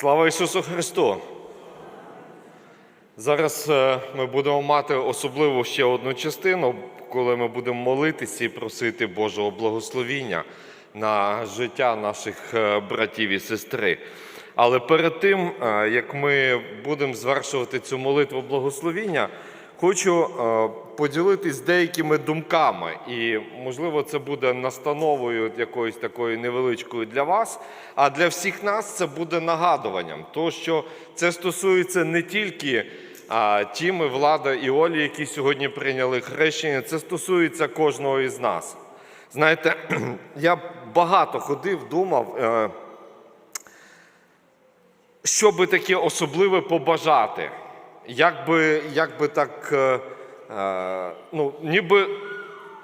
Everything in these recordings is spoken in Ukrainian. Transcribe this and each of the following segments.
Слава Ісусу Христу! Зараз е, ми будемо мати особливу ще одну частину, коли ми будемо молитися і просити Божого благословіння на життя наших е, братів і сестри. Але перед тим, е, як ми будемо звершувати цю молитву благословіння, хочу поділитись деякими думками, і можливо це буде настановою якоюсь такою невеличкою для вас, а для всіх нас це буде нагадуванням, того, що це стосується не тільки а, Тіми, Влада і Олі, які сьогодні прийняли хрещення, це стосується кожного із нас. Знаєте, я багато ходив, думав. е, що би таке особливе побажати? Як би, як би так, е, ну, ніби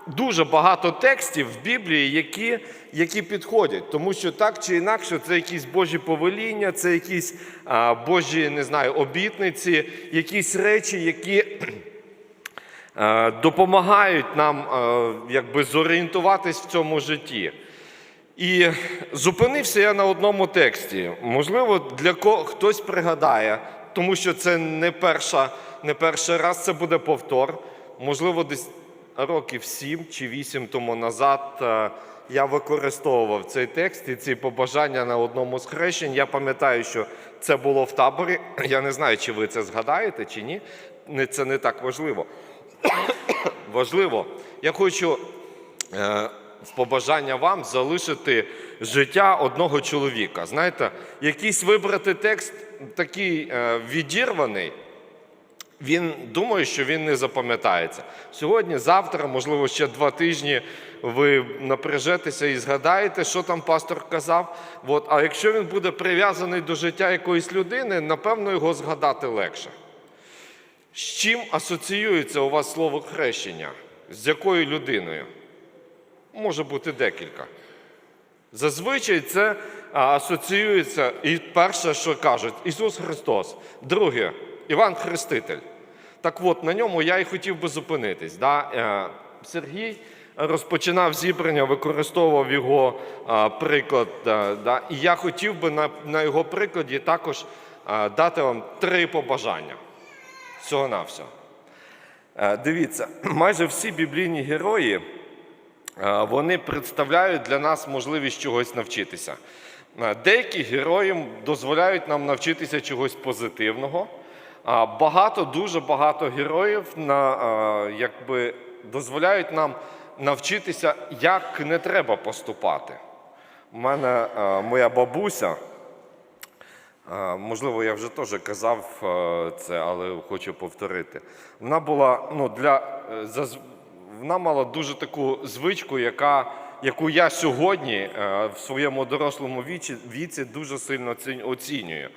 дуже багато текстів в Біблії, які, які підходять, тому що так чи інакше це якісь Божі повеління, це якісь е, Божі, не знаю, обітниці, якісь речі, які е, допомагають нам е, якби зорієнтуватись в цьому житті. І зупинився я на одному тексті. Можливо, для кого хтось пригадає, тому що це не, перша, не перший раз, це буде повтор. Можливо, десь років сім чи вісім тому назад е, я використовував цей текст і ці побажання на одному з хрещень. Я пам'ятаю, що це було в таборі. Я не знаю, чи ви це згадаєте, чи ні. Це не так важливо. Важливо. Я хочу е, в побажання вам залишити життя одного чоловіка. Знаєте, якийсь вибрати текст такий е, відірваний, він думає, що він не запам'ятається. Сьогодні, завтра, можливо, ще два тижні ви напряжетеся і згадаєте, що там пастор казав. От, а якщо він буде прив'язаний до життя якоїсь людини, напевно, його згадати легше. З чим асоціюється у вас слово хрещення? З якою людиною? Може бути декілька. Зазвичай це асоціюється, і перше, що кажуть, Ісус Христос. Друге, Іван Хреститель. Так от, на ньому я і хотів би зупинитись. Да? Е, Сергій розпочинав зібрання, використовував його приклад. да, да? І я хотів би на, на його прикладі також дати вам три побажання. Всього-навсього. Е, Дивіться, майже всі біблійні герої е, вони представляють для нас можливість чогось навчитися. Е, Деякі герої дозволяють нам навчитися чогось позитивного. А Багато, дуже багато героїв на, е, якби, дозволяють нам навчитися, як не треба поступати. У мене е, моя бабуся. Можливо, я вже теж казав це, але хочу повторити. Вона була ну, для вона мала дуже таку звичку, яка, яку я сьогодні е, в своєму дорослому віці, дуже сильно оцінюю.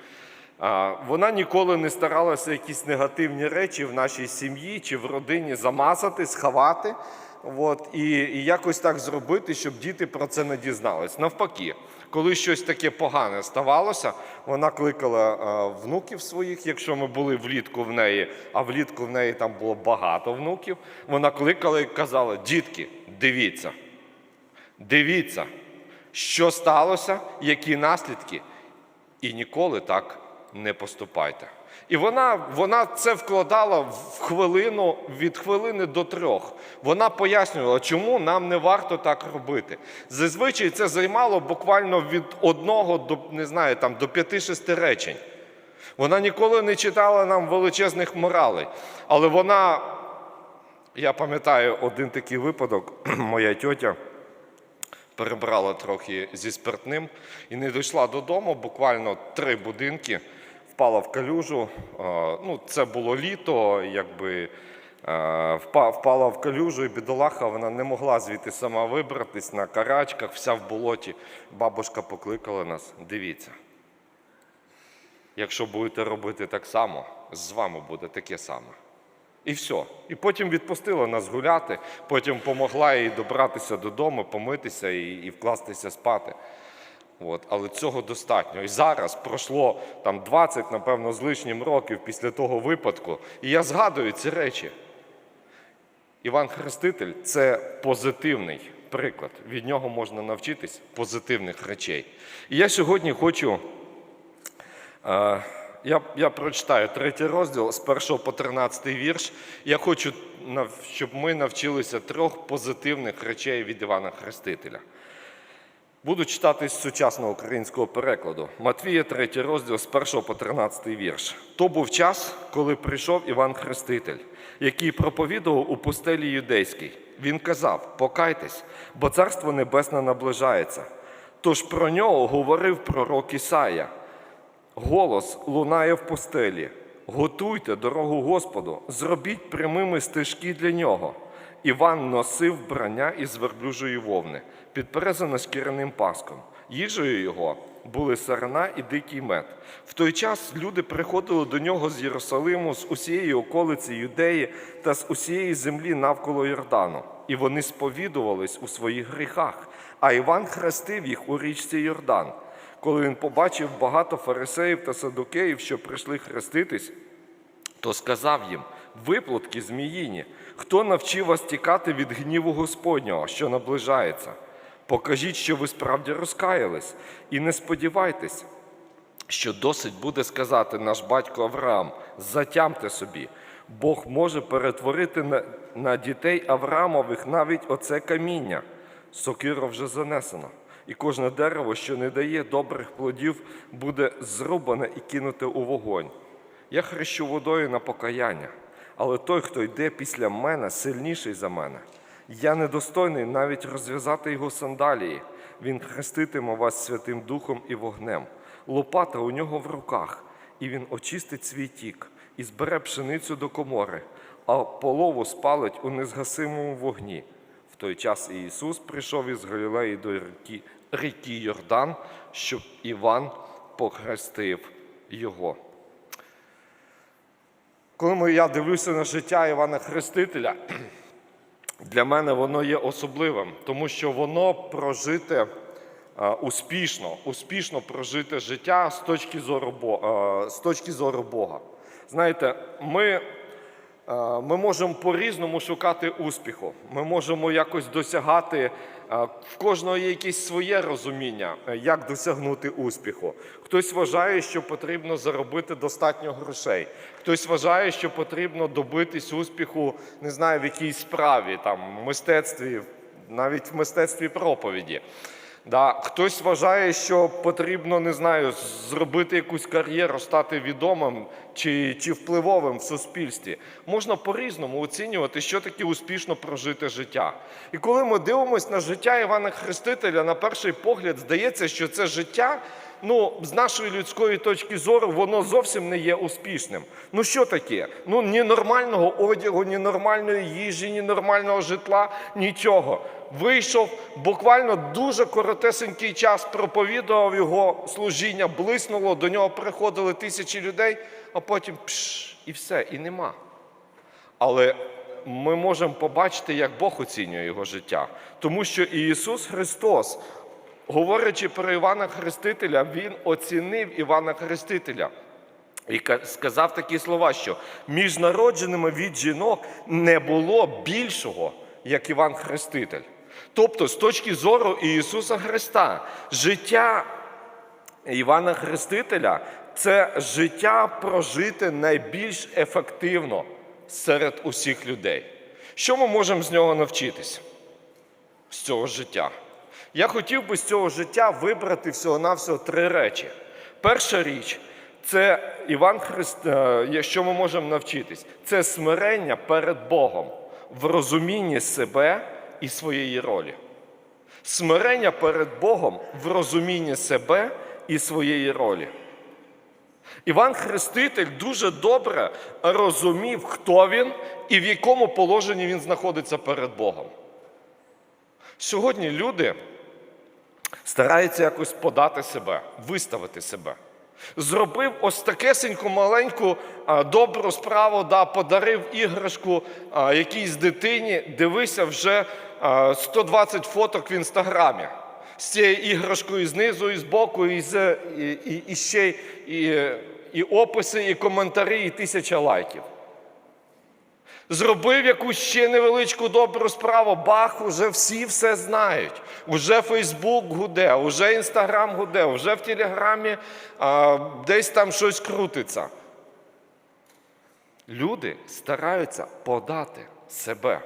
Вона ніколи не старалася якісь негативні речі в нашій сім'ї чи в родині замазати, сховати. От, і, і якось так зробити, щоб діти про це не дізнались. Навпаки, коли щось таке погане ставалося, вона кликала е, внуків своїх, якщо ми були влітку в неї, а влітку в неї там було багато внуків. Вона кликала і казала: дітки, дивіться, дивіться, що сталося, які наслідки, і ніколи так не поступайте. І вона, вона це вкладала в хвилину від хвилини до трьох. Вона пояснювала, чому нам не варто так робити. Зазвичай це займало буквально від одного до не знаю, там, до п'яти-шести речень. Вона ніколи не читала нам величезних моралей. Але вона, я пам'ятаю один такий випадок, моя тьотя перебрала трохи зі спиртним і не дійшла додому, буквально три будинки, впала в калюжу. Ну, це було літо, якби впала в калюжу, і бідолаха вона не могла звідти сама вибратись на карачках, вся в болоті. Бабушка покликала нас. Дивіться. Якщо будете робити так само, з вами буде таке саме. І все. І потім відпустила нас гуляти, потім помогла їй добратися додому, помитися і, і вкластися спати. От. Але цього достатньо. І зараз пройшло там 20, напевно, з лишнім років після того випадку. І я згадую ці речі. Іван Хреститель це позитивний приклад. Від нього можна навчитись позитивних речей. І я сьогодні хочу Е, Я, я прочитаю третій розділ з 1 по 13 вірш. Я хочу, щоб ми навчилися трьох позитивних речей від Івана Хрестителя. Буду читати з сучасного українського перекладу. Матвія, 3 розділ з 1 по 13 вірш. То був час, коли прийшов Іван Хреститель, який проповідував у пустелі юдейській. Він казав: Покайтесь, бо царство небесне наближається. Тож про нього говорив пророк Ісая. Голос лунає в пустелі. Готуйте дорогу Господу, зробіть прямими стежки для нього. Іван носив вбрання із верблюжої вовни, підперезане шкіряним паском. Їжею його були сарана і дикий мед. В той час люди приходили до нього з Єрусалиму, з усієї околиці Юдеї та з усієї землі навколо Йордану. І вони сповідувались у своїх гріхах. А Іван хрестив їх у річці Йордан. Коли він побачив багато фарисеїв та садукеїв, що прийшли хреститись, то сказав їм: виплотки зміїні, хто навчив вас тікати від гніву Господнього, що наближається? Покажіть, що ви справді розкаялись, і не сподівайтесь, що досить буде сказати наш батько Авраам: затямте собі. Бог може перетворити на, на дітей Авраамових навіть оце каміння. Сокира вже занесено, і кожне дерево, що не дає добрих плодів, буде зрубане і кинуте у вогонь. Я хрещу водою на покаяння, але той, хто йде після мене, сильніший за мене. Я недостойний навіть розв'язати його сандалії. Він хреститиме вас Святим Духом і вогнем. Лопата у нього в руках, і він очистить свій тік і збере пшеницю до комори, а полову спалить у незгасимому вогні. В той час Ісус прийшов із Галілеї до ріки, ріки Йордан, щоб Іван похрестив його. Коли я дивлюся на життя Івана Хрестителя, для мене воно є особливим, тому що воно прожите е, успішно, успішно прожите життя з точки зору, е, з точки зору Бога. Знаєте, ми, е, ми можемо по-різному шукати успіху. Ми можемо якось досягати. В кожного є якесь своє розуміння, е, як досягнути успіху. Хтось вважає, що потрібно заробити достатньо грошей. Хтось вважає, що потрібно добитись успіху, не знаю, в якійсь справі, там, в мистецтві, навіть в мистецтві проповіді. Да. Хтось вважає, що потрібно, не знаю, зробити якусь кар'єру, стати відомим чи, чи впливовим в суспільстві. Можна по-різному оцінювати, що таке успішно прожите життя. І коли ми дивимося на життя Івана Хрестителя, на перший погляд здається, що це життя. Ну, з нашої людської точки зору, воно зовсім не є успішним. Ну що таке? Ну ні нормального одягу, ні нормальної їжі, ні нормального житла, нічого. Вийшов буквально дуже коротесенький час, проповідував його служіння, блиснуло, до нього приходили тисячі людей, а потім пш, і все, і нема. Але ми можемо побачити, як Бог оцінює його життя. Тому що Ісус Христос, говорячи про Івана Хрестителя, Він оцінив Івана Хрестителя. І сказав такі слова, що між народженими від жінок не було більшого, як Іван Хреститель. Тобто, з точки зору Ісуса Христа, життя Івана Хрестителя це життя прожите найбільш ефективно серед усіх людей. Що ми можемо з нього навчитись? З цього життя. Я хотів би з цього життя вибрати всього-навсього три речі. Перша річ це Іван Христ, е, що ми можемо навчитись? Це смирення перед Богом в розумінні себе і своєї ролі. Смирення перед Богом в розумінні себе і своєї ролі. Іван Хреститель дуже добре розумів, хто він і в якому положенні він знаходиться перед Богом. Сьогодні люди стараються якось подати себе, виставити себе. Зробив ось такесеньку маленьку добру справу, да, подарив іграшку а, якійсь дитині, дивися вже 120 фоток в інстаграмі. З цією іграшкою знизу, і збоку, і, з, і, і, і ще і, і описи, і коментарі, і тисяча лайків. Зробив якусь ще невеличку добру справу, бах, уже всі все знають. Уже Фейсбук гуде, уже Інстаграм гуде, уже в Телеграмі а, десь там щось крутиться. Люди стараються подати себе.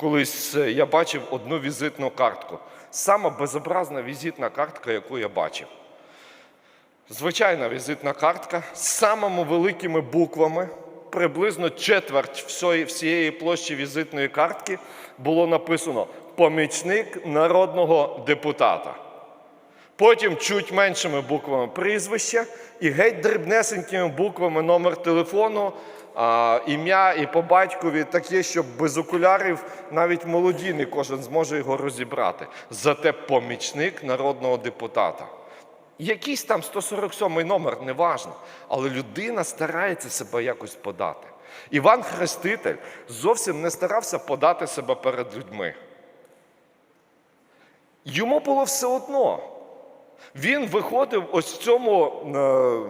Колись е, я бачив одну візитну картку. Сама безобразна візитна картка, яку я бачив. Звичайна візитна картка з самими великими буквами, приблизно четверть всієї, всієї площі візитної картки було написано помічник народного депутата. Потім чуть меншими буквами прізвище і геть дрібнесенькими буквами номер телефону, ім'я і по батькові таке, щоб без окулярів навіть молоді не кожен зможе його розібрати. Зате помічник народного депутата. Якийсь там 147 номер, неважно. Але людина старається себе якось подати. Іван Хреститель зовсім не старався подати себе перед людьми. Йому було все одно. Він виходив ось в цьому е,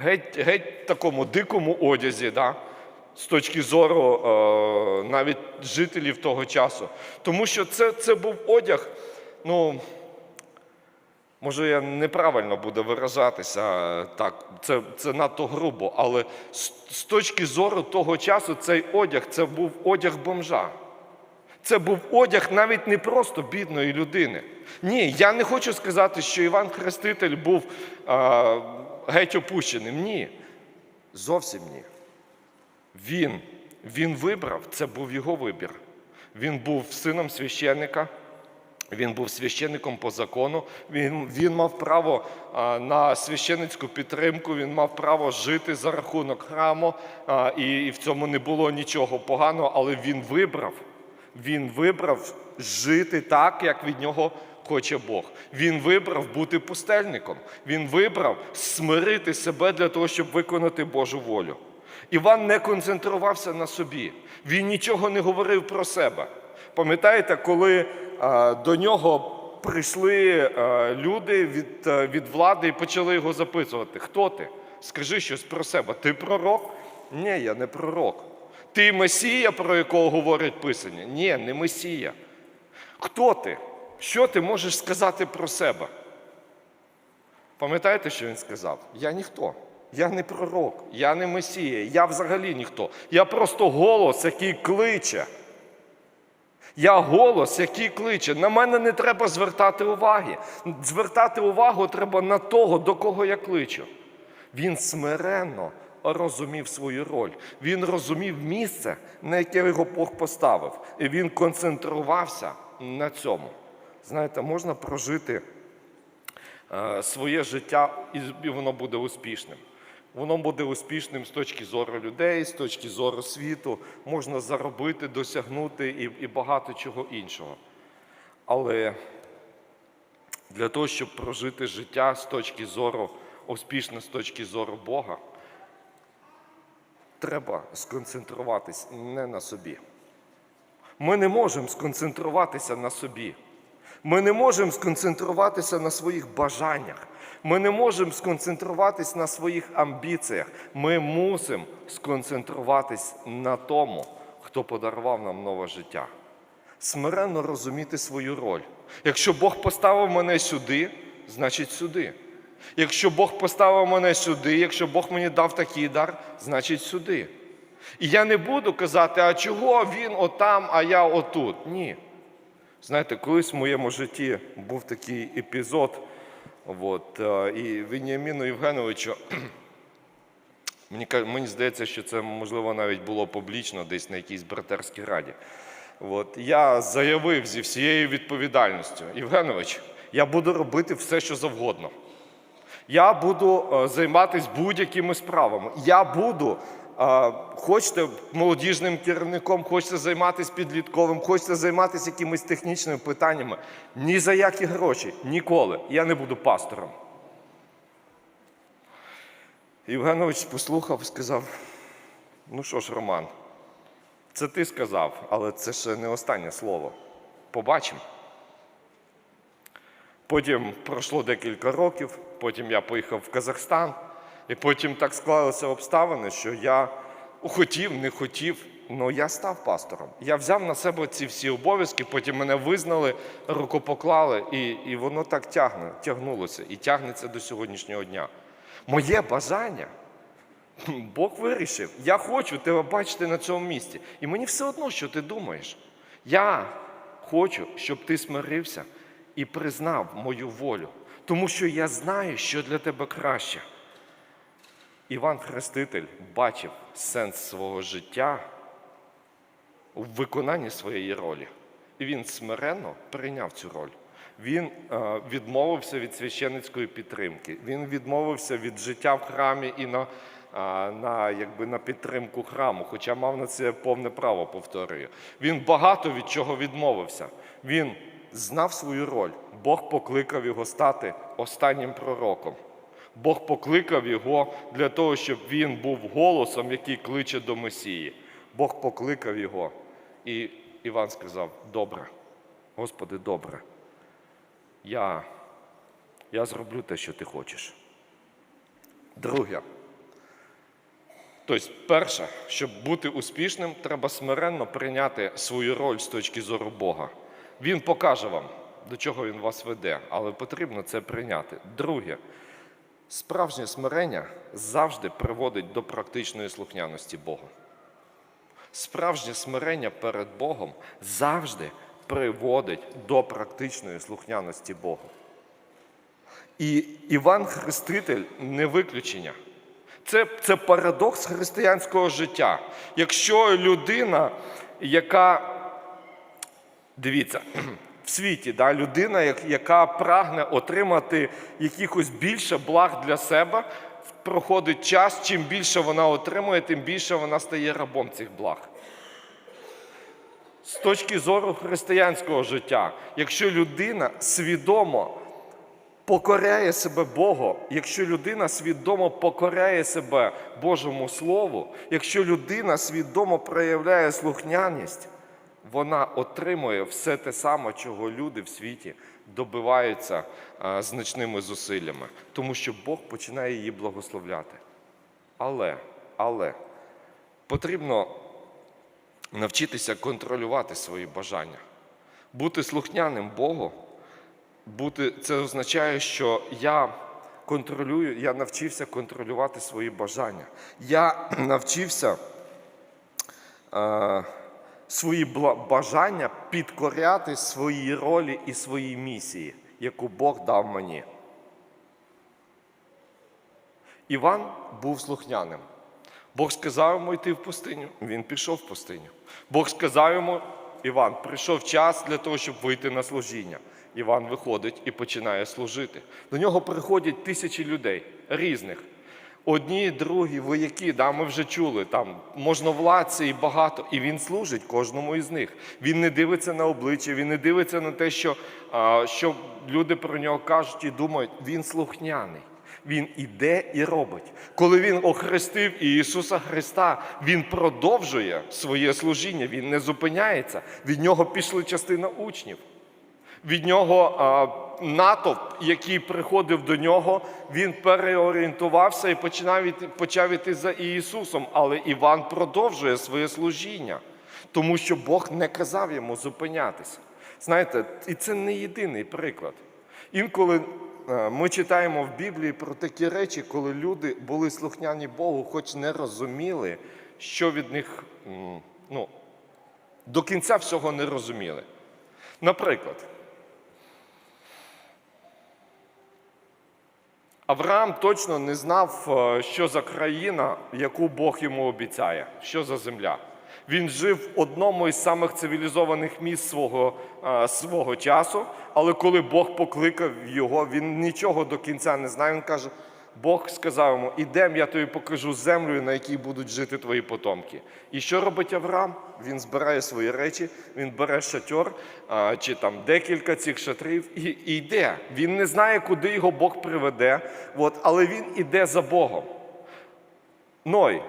геть, геть такому дикому одязі, да? з точки зору е, навіть жителів того часу. Тому що це, це був одяг, ну, може, я неправильно буду виражатися, так, це, це надто грубо, але з, з точки зору того часу цей одяг це був одяг бомжа. Це був одяг навіть не просто бідної людини. Ні, я не хочу сказати, що Іван Хреститель був а, геть опущеним. Ні. Зовсім ні. Він, він вибрав, це був його вибір. Він був сином священника, він був священником по закону, він, він мав право а, на священницьку підтримку, він мав право жити за рахунок храму, а, і, і в цьому не було нічого поганого, але він вибрав. Він вибрав жити так, як від нього хоче Бог. Він вибрав бути пустельником. Він вибрав смирити себе для того, щоб виконати Божу волю. Іван не концентрувався на собі. Він нічого не говорив про себе. Пам'ятаєте, коли а, до нього прийшли а, люди від, а, від влади і почали його записувати: Хто ти? Скажи щось про себе. Ти пророк? Ні, я не пророк. Ти Месія, про якого говорить Писання? Ні, не Месія. Хто ти? Що ти можеш сказати про себе? Пам'ятаєте, що він сказав? Я ніхто. Я не пророк, я не Месія, я взагалі ніхто. Я просто голос, який кличе. Я голос, який кличе. На мене не треба звертати уваги. Звертати увагу треба на того, до кого я кличу. Він смиренно розумів свою роль. Він розумів місце, на яке його Бог поставив. І він концентрувався на цьому. Знаєте, можна прожити е, своє життя, і воно буде успішним. Воно буде успішним з точки зору людей, з точки зору світу, можна заробити, досягнути і, і багато чого іншого. Але для того, щоб прожити життя з точки зору, успішно з точки зору Бога, треба сконцентруватись не на собі. Ми не можемо сконцентруватися на собі. Ми не можемо сконцентруватися на своїх бажаннях. Ми не можемо сконцентруватись на своїх амбіціях. Ми мусимо сконцентруватись на тому, хто подарував нам нове життя. Смиренно розуміти свою роль. Якщо Бог поставив мене сюди, значить сюди. Якщо Бог поставив мене сюди, якщо Бог мені дав такий дар, значить сюди. І я не буду казати, а чого він отам, а я отут. Ні. Знаєте, колись в моєму житті був такий епізод, от, е, і Веніаміну Євгеновичу, мені, мені здається, що це можливо навіть було публічно десь на якійсь братерській раді. От, я заявив зі всією відповідальністю, Євгенович, я буду робити все, що завгодно. Я буду е, займатися будь-якими справами. Я буду, е, хочете молодіжним керівником, хочете займатися підлітковим, хочете займатися якимись технічними питаннями. Ні за які гроші, ніколи. Я не буду пастором. Євгенович послухав, сказав: ну що ж, Роман, це ти сказав, але це ще не останнє слово. Побачимо. Потім пройшло декілька років, потім я поїхав в Казахстан, і потім так склалися обставини, що я хотів, не хотів. Ну я став пастором. Я взяв на себе ці всі обов'язки, потім мене визнали, рукопоклали, і, і воно так тягне, тягнулося і тягнеться до сьогоднішнього дня. Моє бажання. Бог вирішив, я хочу тебе бачити на цьому місці. І мені все одно, що ти думаєш. Я хочу, щоб ти смирився і признав мою волю, тому що я знаю, що для тебе краще. Іван Хреститель бачив сенс свого життя у виконанні своєї ролі. І він смиренно прийняв цю роль. Він е, відмовився від священницької підтримки. Він відмовився від життя в храмі і на, а, на, якби, на підтримку храму, хоча мав на це повне право, повторюю. Він багато від чого відмовився. Він знав свою роль. Бог покликав його стати останнім пророком. Бог покликав його для того, щоб він був голосом, який кличе до Месії. Бог покликав його. І Іван сказав: Добре, Господи, добре. Я, я зроблю те, що ти хочеш. Друге. Тобто, перше, щоб бути успішним, треба смиренно прийняти свою роль з точки зору Бога. Він покаже вам, до чого він вас веде, але потрібно це прийняти. Друге, справжнє смирення завжди приводить до практичної слухняності Богу. Справжнє смирення перед Богом завжди приводить до практичної слухняності Богу. І Іван Хреститель не виключення. Це, це парадокс християнського життя. Якщо людина, яка, дивіться, в світі, да, людина, яка прагне отримати якихось більше благ для себе, проходить час, чим більше вона отримує, тим більше вона стає рабом цих благ. З точки зору християнського життя, якщо людина свідомо покоряє себе Богу, якщо людина свідомо покоряє себе Божому Слову, якщо людина свідомо проявляє слухняність, вона отримує все те саме, чого люди в світі добиваються значними зусиллями, тому що Бог починає її благословляти. Але, але потрібно навчитися контролювати свої бажання, бути слухняним Богу бути, це означає, що я контролюю, я навчився контролювати свої бажання. Я навчився е, свої бажання підкоряти свої ролі і свої місії, яку Бог дав мені. Іван був слухняним. Бог сказав йому йти в пустиню. Він пішов в пустиню. Бог сказав йому, Іван, прийшов час для того, щоб вийти на служіння. Іван виходить і починає служити. До нього приходять тисячі людей різних. Одні, другі, вояки, да, ми вже чули, там можновладці і багато. І він служить кожному із них. Він не дивиться на обличчя, він не дивиться на те, що, а, що люди про нього кажуть і думають. Він слухняний. Він іде і робить. Коли він охрестив Ісуса Христа, він продовжує своє служіння, він не зупиняється. Від нього пішли частина учнів. Від нього натовп, який приходив до нього, він переорієнтувався і починав почав іти за Ісусом. Але Іван продовжує своє служіння, тому що Бог не казав йому зупинятися. Знаєте, і це не єдиний приклад. Інколи е, ми читаємо в Біблії про такі речі, коли люди були слухняні Богу, хоч не розуміли, що від них ну, до кінця всього не розуміли. Наприклад, Авраам точно не знав, е, що за країна, яку Бог йому обіцяє, що за земля. Він жив в одному із самих цивілізованих міст свого, е, свого часу, але коли Бог покликав його, він нічого до кінця не знає. Він каже: Бог сказав йому: ідем, я тобі покажу землю, на якій будуть жити твої потомки. І що робить Авраам? Він збирає свої речі, він бере шатер а, чи там декілька цих шатрів і йде. Він не знає, куди його Бог приведе, от, але він іде за Богом. Ной.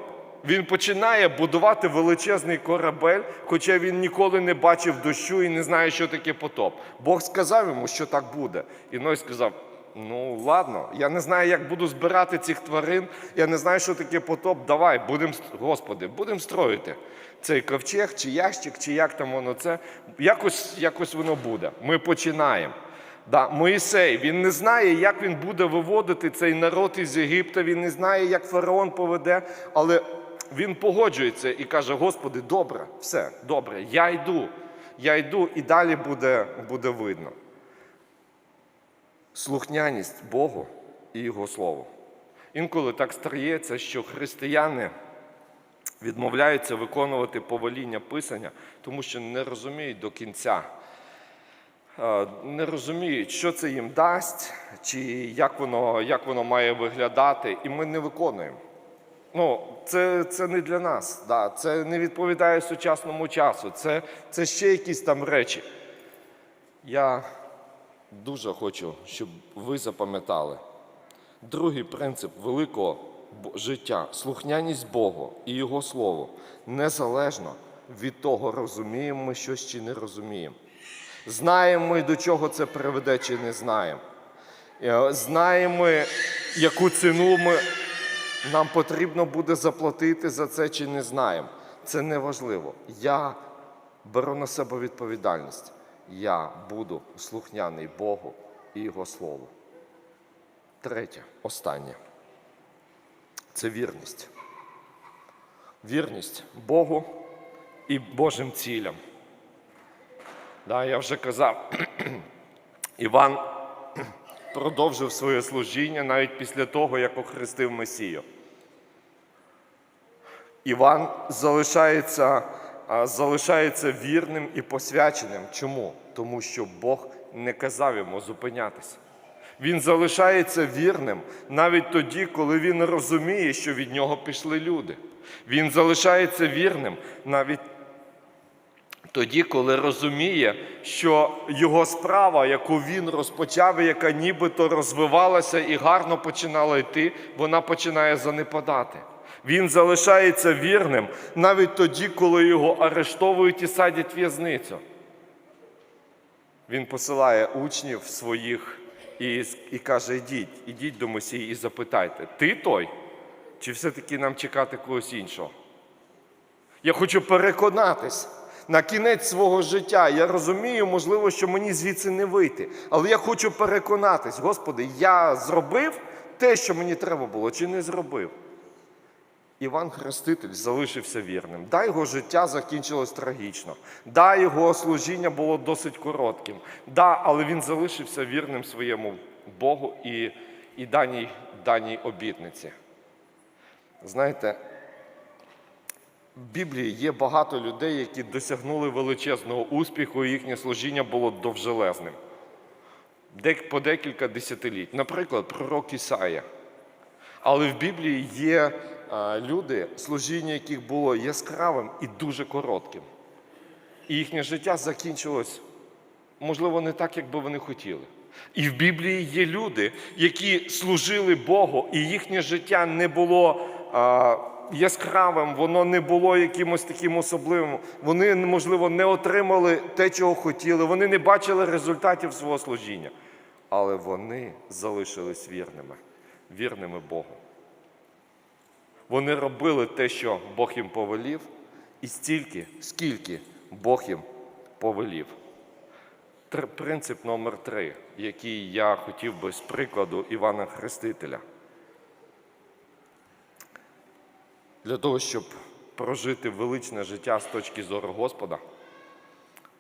Він починає будувати величезний корабель, хоча він ніколи не бачив дощу і не знає, що таке потоп. Бог сказав йому, що так буде. І Ной сказав: Ну, ладно, я не знаю, як буду збирати цих тварин. Я не знаю, що таке потоп. Давай, будемо, Господи, будемо строїти цей ковчег, чи ящик, чи як там воно це. Якось, якось воно буде. Ми починаємо. Да, Моїсей, він не знає, як він буде виводити цей народ із Єгипта, він не знає, як фараон поведе, але він погоджується і каже: Господи, добре, все, добре, я йду, я йду, і далі буде, буде видно. Слухняність Богу і Його Слову. Інколи так стається, що християни відмовляються виконувати повеління Писання, тому що не розуміють до кінця е, не розуміють, що це їм дасть, чи як воно, як воно має виглядати, і ми не виконуємо. Ну, це, це не для нас, да, це не відповідає сучасному часу, це, це ще якісь там речі. Я дуже хочу, щоб ви запам'ятали. Другий принцип великого життя слухняність Богу і Його Слову незалежно від того, розуміємо ми щось чи не розуміємо. Знаємо ми, до чого це приведе, чи не знаємо. Е, Знаємо, ми, яку ціну ми, нам потрібно буде заплатити за це, чи не знаємо. Це не важливо. Я беру на себе відповідальність. Я буду слухняний Богу і Його Слову. Третє, останнє. Це вірність. Вірність Богу і Божим цілям. Да, я вже казав, Іван продовжив своє служіння навіть після того, як охрестив Месію. Іван залишається, залишається вірним і посвяченим. Чому? Тому що Бог не казав йому зупинятися. Він залишається вірним навіть тоді, коли він розуміє, що від нього пішли люди. Він залишається вірним навіть тоді, коли розуміє, що його справа, яку він розпочав, і яка нібито розвивалася і гарно починала йти, вона починає занепадати. Він залишається вірним навіть тоді, коли його арештовують і садять в'язницю. Він посилає учнів своїх і, і каже: ідіть, ідіть до Месії і запитайте, ти той? Чи все-таки нам чекати когось іншого? Я хочу переконатись на кінець свого життя. Я розумію, можливо, що мені звідси не вийти. Але я хочу переконатись, Господи, я зробив те, що мені треба було, чи не зробив. Іван Хреститель залишився вірним. Да, його життя закінчилось трагічно. Да, його служіння було досить коротким. Да, але він залишився вірним своєму Богу і, і даній, даній обітниці. Знаєте, в Біблії є багато людей, які досягнули величезного успіху, і їхнє служіння було довжелезним. По декілька десятиліть. Наприклад, пророк Ісая. Але в Біблії є люди, служіння яких було яскравим і дуже коротким. І їхнє життя закінчилось, можливо, не так, як би вони хотіли. І в Біблії є люди, які служили Богу, і їхнє життя не було а, яскравим, воно не було якимось таким особливим. Вони, можливо, не отримали те, чого хотіли, вони не бачили результатів свого служіння. Але вони залишились вірними, вірними Богу. Вони робили те, що Бог їм повелів, і стільки, скільки Бог їм повелів. Тр- Принцип номер три, який я хотів би з прикладу Івана Хрестителя. Для того, щоб прожити величне життя з точки зору Господа,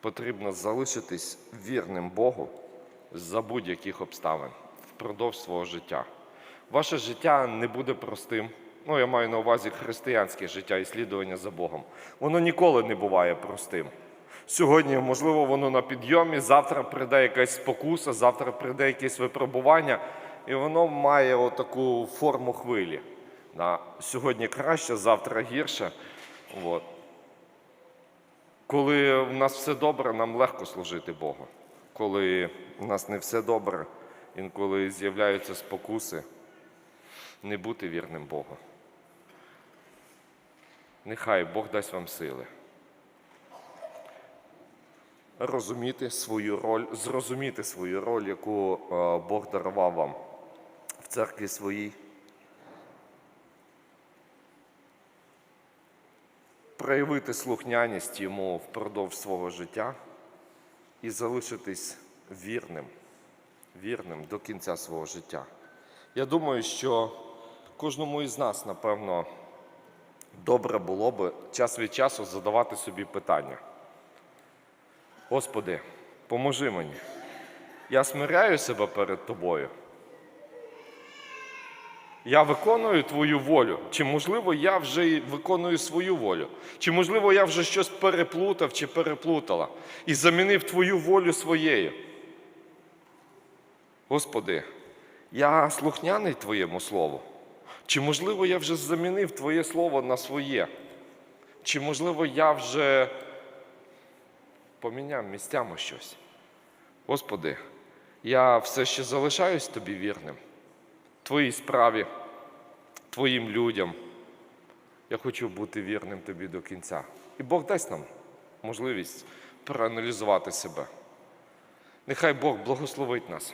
потрібно залишитись вірним Богу за будь-яких обставин впродовж свого життя. Ваше життя не буде простим. Ну, я маю на увазі християнське життя і слідування за Богом. Воно ніколи не буває простим. Сьогодні, можливо, воно на підйомі, завтра прийде якась спокуса, завтра прийде якесь випробування, і воно має отаку форму хвилі. Да. Сьогодні краще, завтра гірше. От. Коли в нас все добре, нам легко служити Богу. Коли в нас не все добре, інколи з'являються спокуси, не бути вірним Богу. Нехай Бог дасть вам сили. розуміти свою роль, зрозуміти свою роль, яку е, Бог дарував вам в церкві своїй. Проявити слухняність йому впродовж свого життя і залишитись вірним, вірним до кінця свого життя. Я думаю, що кожному із нас, напевно, добре було би час від часу задавати собі питання. Господи, поможи мені. Я смиряю себе перед Тобою. Я виконую Твою волю. Чи можливо я вже виконую свою волю? Чи можливо я вже щось переплутав чи переплутала і замінив Твою волю своєю? Господи, я слухняний Твоєму Слову. Чи можливо я вже замінив Твоє Слово на своє? Чи можливо я вже поміняв місцями щось? Господи, я все ще залишаюсь Тобі вірним, Твоїй справі, Твоїм людям. Я хочу бути вірним Тобі до кінця. І Бог дасть нам можливість проаналізувати себе. Нехай Бог благословить нас.